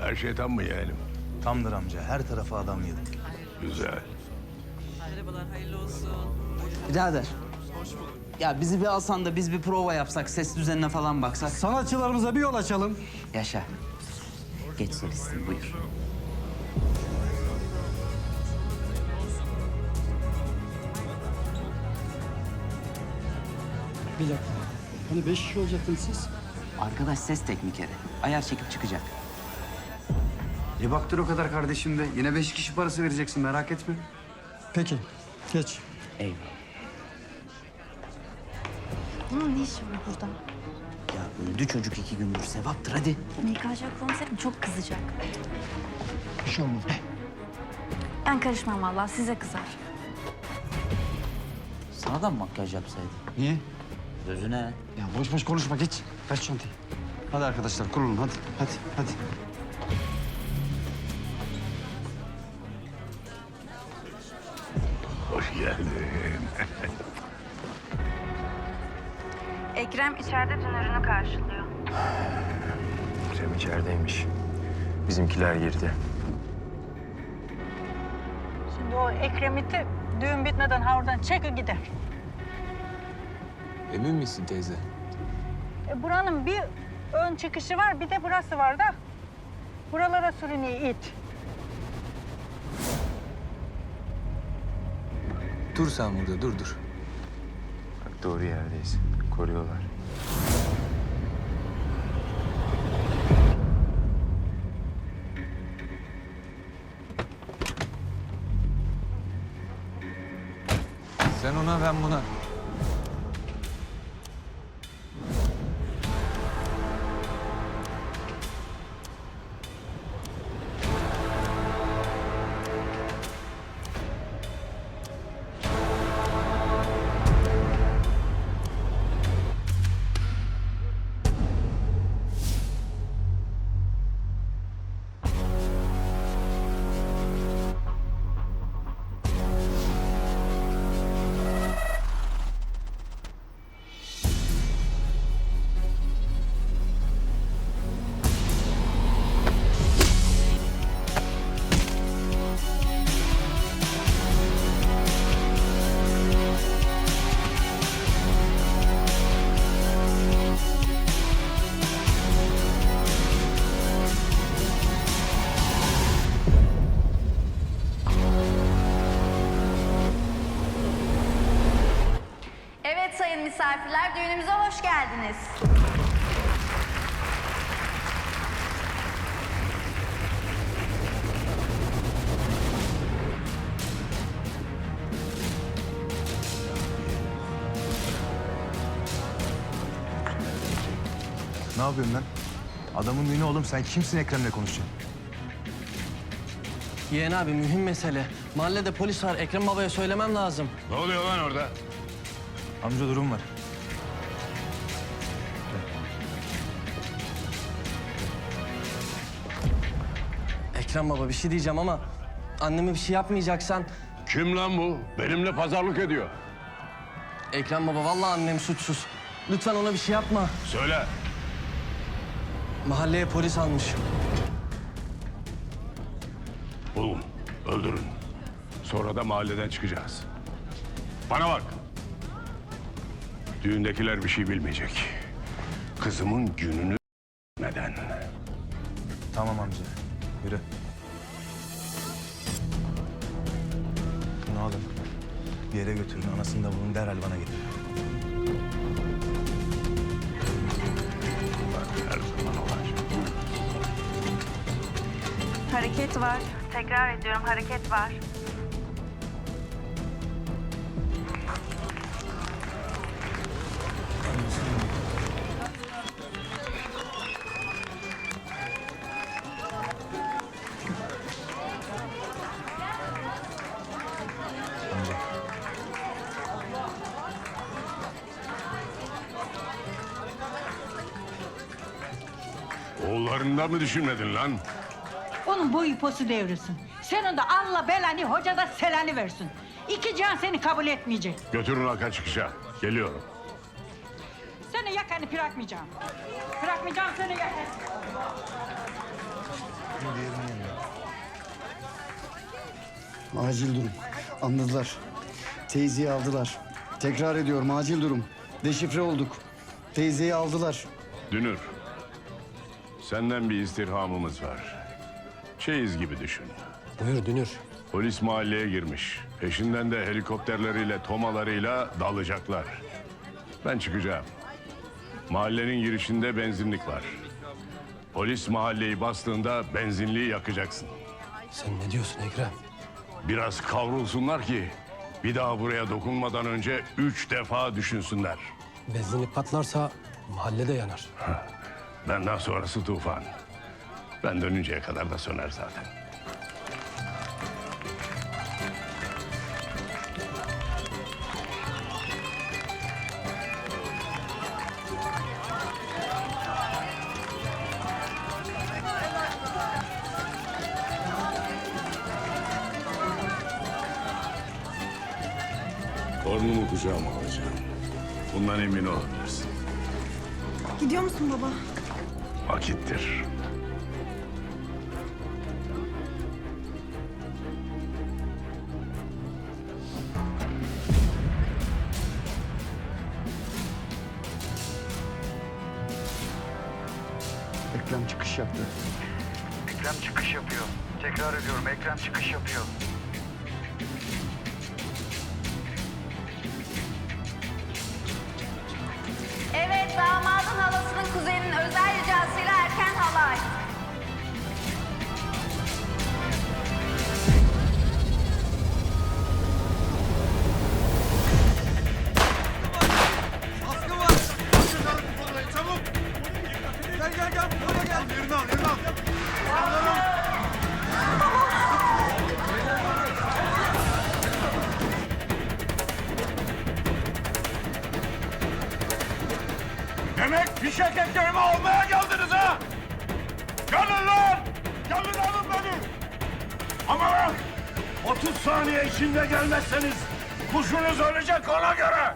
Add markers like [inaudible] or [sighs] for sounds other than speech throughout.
Her şey tam mı yeğenim? Tamdır amca. Her tarafa adam yedim. Güzel. Merhabalar, hayırlı olsun. Birader. Ya bizi bir alsan da biz bir prova yapsak, ses düzenine falan baksak. Sanatçılarımıza bir yol açalım. Yaşa. Geç solistim buyur. Bir dakika. Hani beş kişi olacaktınız siz? Arkadaş ses teknikeri. Ayar çekip çıkacak. E baktır o kadar kardeşim de. Yine beş kişi parası vereceksin merak etme. Peki. Geç. Eyvallah. Bunun ne işi var burada? Ya öldü çocuk iki gündür. Sevaptır hadi. MKC komiserim çok kızacak. Bir şey olmaz. Ben karışmam vallahi size kızar. Sana da mı makyaj yapsaydı? Niye? Gözüne. Ya boş boş konuşma geç. Ver çantayı. Hadi arkadaşlar kurulun hadi. Hadi hadi. Hoş geldin. [laughs] Ekrem içeride dünürünü karşılıyor. [sighs] Cem içerideymiş. Bizimkiler girdi. Şimdi o Ekrem'iti düğün bitmeden ha oradan çekin gider. Emin misin teyze? E, buranın bir ön çıkışı var bir de burası var da. Buralara sürünüyor it. Dur sen burada, dur dur. Bak doğru yerdeyiz. Koruyorlar. Sen ona, ben buna. Sayın misafirler düğünümüze hoş geldiniz. Ne yapıyorsun lan? Adamın düğünü oğlum. Sen kimsin Ekrem'le konuşacaksın? Yeğen abi mühim mesele. Mahallede polis var. Ekrem babaya söylemem lazım. Ne oluyor lan orada? Amca durum var. Ekrem baba bir şey diyeceğim ama anneme bir şey yapmayacaksan Kim lan bu? Benimle pazarlık ediyor. Ekrem baba vallahi annem suçsuz. Lütfen ona bir şey yapma. Söyle. Mahalleye polis almış. Bulun, öldürün. Sonra da mahalleden çıkacağız. Bana bak. Düğündekiler bir şey bilmeyecek. Kızımın gününü neden? Tamam amca. Yürü. Bunu alın. Bir yere götürün. Anasını da bulun. Derhal bana getirin. Her zaman olacak. Hareket var. Tekrar ediyorum hareket var. Oğullarından mı düşünmedin lan? Onun boyu posu devrilsin. Senin de Allah belanı hoca da selanı versin. İki can seni kabul etmeyecek. Götürün Hakan çıkışa. Geliyorum. Seni yakanı bırakmayacağım. Bırakmayacağım seni yakanı. Acil durum. Anladılar. Teyzeyi aldılar. Tekrar ediyorum acil durum. Deşifre olduk. Teyzeyi aldılar. Dünür. Senden bir istirhamımız var. Çeyiz gibi düşün. Buyur Dünür. Polis mahalleye girmiş. Peşinden de helikopterleriyle, tomalarıyla dalacaklar. Ben çıkacağım. Mahallenin girişinde benzinlik var. Polis mahalleyi bastığında benzinliği yakacaksın. Sen ne diyorsun Ekrem? Biraz kavrulsunlar ki bir daha buraya dokunmadan önce üç defa düşünsünler. Benzinlik patlarsa mahallede yanar. Benden sonrası tufan. Ben dönünceye kadar da söner zaten. Torunumu kucağıma alacağım. Bundan emin olabilirsin. Gidiyor musun baba? Vakittir. Ekrem çıkış yaptı. Ekrem çıkış yapıyor. Tekrar ediyorum Ekrem çıkış yapıyor. Evet, damadın halasının kuzeninin özel ricasıyla erken halay. Demek fişek ekmeğimi almaya geldiniz ha? Gelin lan! Gelin alın beni! Ama bak! 30 saniye içinde gelmezseniz kuşunuz ölecek ona göre!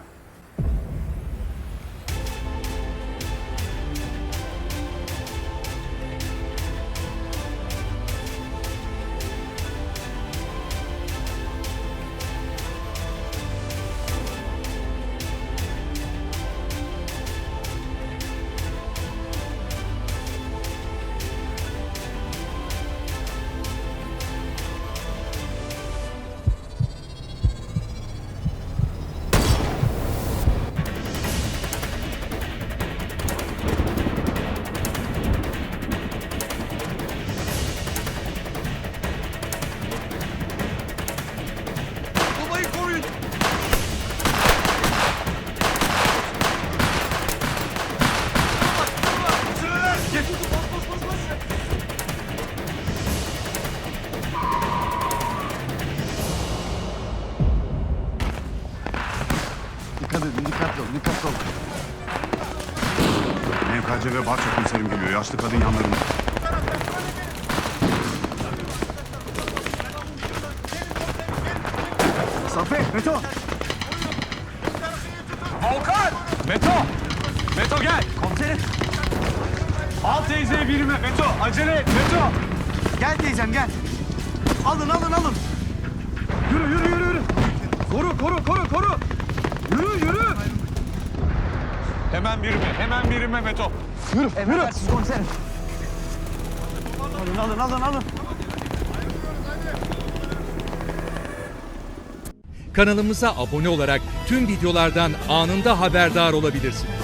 Olun. MKC ve Bahçe komiserim geliyor. Yaşlı kadın yanlarında. Safi, Beto. Meto! Meto gel! Komiserim! Al teyzeyi birime Meto! Acele et Meto! Gel teyzem gel. Alın alın alın. Yürü yürü yürü yürü. Koru koru koru koru. Yürü yürü. Hemen birime hemen birime Meto. Yürü yürü. komiserim. Alın alın alın alın. Kanalımıza abone olarak tüm videolardan anında haberdar olabilirsiniz.